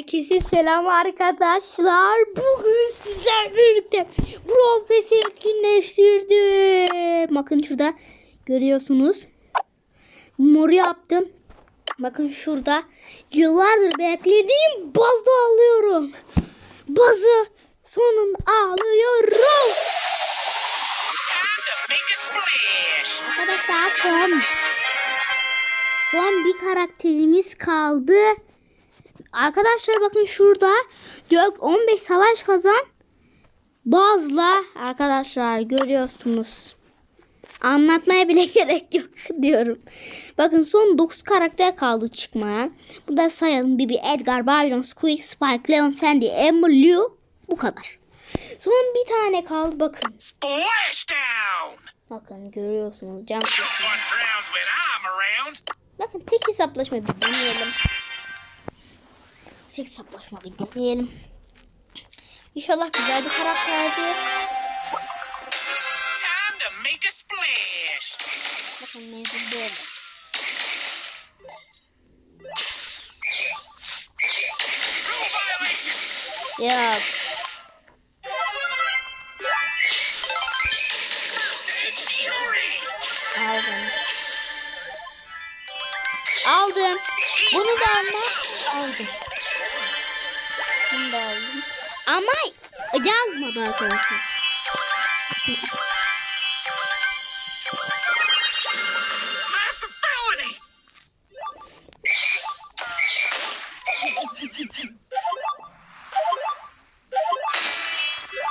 Herkese selam arkadaşlar. Bugün sizlerle birlikte Profes'i etkinleştirdim. Bakın şurada görüyorsunuz. Moru yaptım. Bakın şurada yıllardır beklediğim bazı alıyorum. Bazı sonunda alıyorum. Arkadaşlar son son bir karakterimiz kaldı. Arkadaşlar bakın şurada diyor ki 15 savaş kazan. Bazla arkadaşlar görüyorsunuz. Anlatmaya bile gerek yok diyorum. Bakın son 9 karakter kaldı çıkmaya. Bu da sayalım. Bibi, Edgar, Byron, Squeak, Spike, Leon, Sandy, Emma, Lou. Bu kadar. Son bir tane kaldı bakın. Bakın görüyorsunuz. Cam. Bakın tek hesaplaşma bir deneyelim. Tek hesaplaşma bir deneyelim. İnşallah güzel bir karakterdir. Bakın mevzu böyle. Ya aldım. Aldım. Bunu da alma. Aldım. Da aldım. Ama yazmadı arkadaşlar.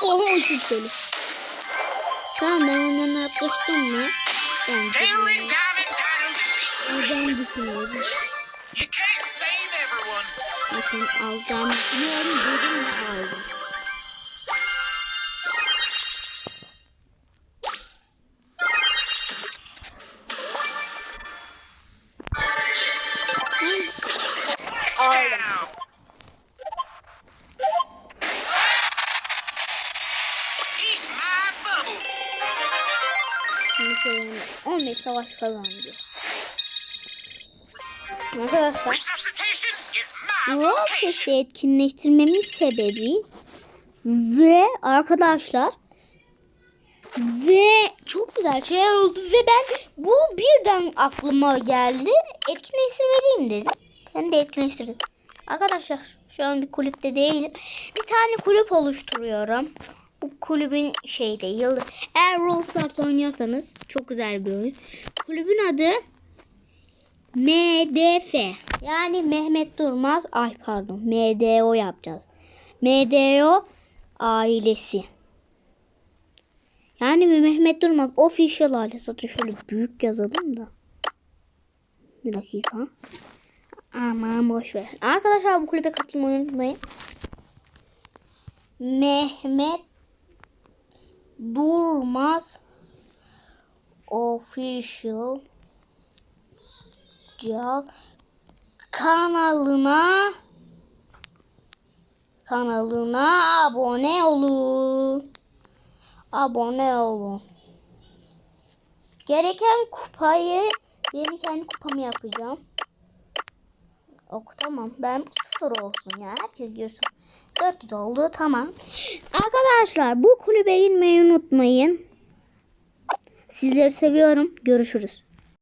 Oha uçuş şöyle. Tamam ben ondan atlaştım mı? Ben dinos alacağımı düşünüyorum. You can't save everyone. Bakın alacağımı düşünüyorum. Dedim ve Arkadaşlar! Pass'i etkinleştirmemin sebebi ve arkadaşlar ve çok güzel şey oldu ve ben bu birden aklıma geldi. Etkinleştirmeliyim dedim. Ben de etkinleştirdim. Arkadaşlar şu an bir kulüpte değilim. Bir tane kulüp oluşturuyorum. Bu kulübün şeyde yılı. Eğer Brawl Stars oynuyorsanız çok güzel bir oyun. Kulübün adı MDF. Yani Mehmet Durmaz. Ay pardon. MDO yapacağız. MDO ailesi. Yani Mehmet Durmaz official ailesi. Hatta şöyle büyük yazalım da. Bir dakika. Aman boş. Arkadaşlar bu kulübe katılmayı unutmayın. Mehmet Durmaz official Cal kanalına kanalına abone olun. Abone olun. Gereken kupayı yeni kendi kupamı yapacağım. Ok tamam. Ben sıfır olsun ya. Herkes görsün. 400 oldu tamam. Arkadaşlar bu kulübe inmeyi unutmayın. Sizleri seviyorum. Görüşürüz.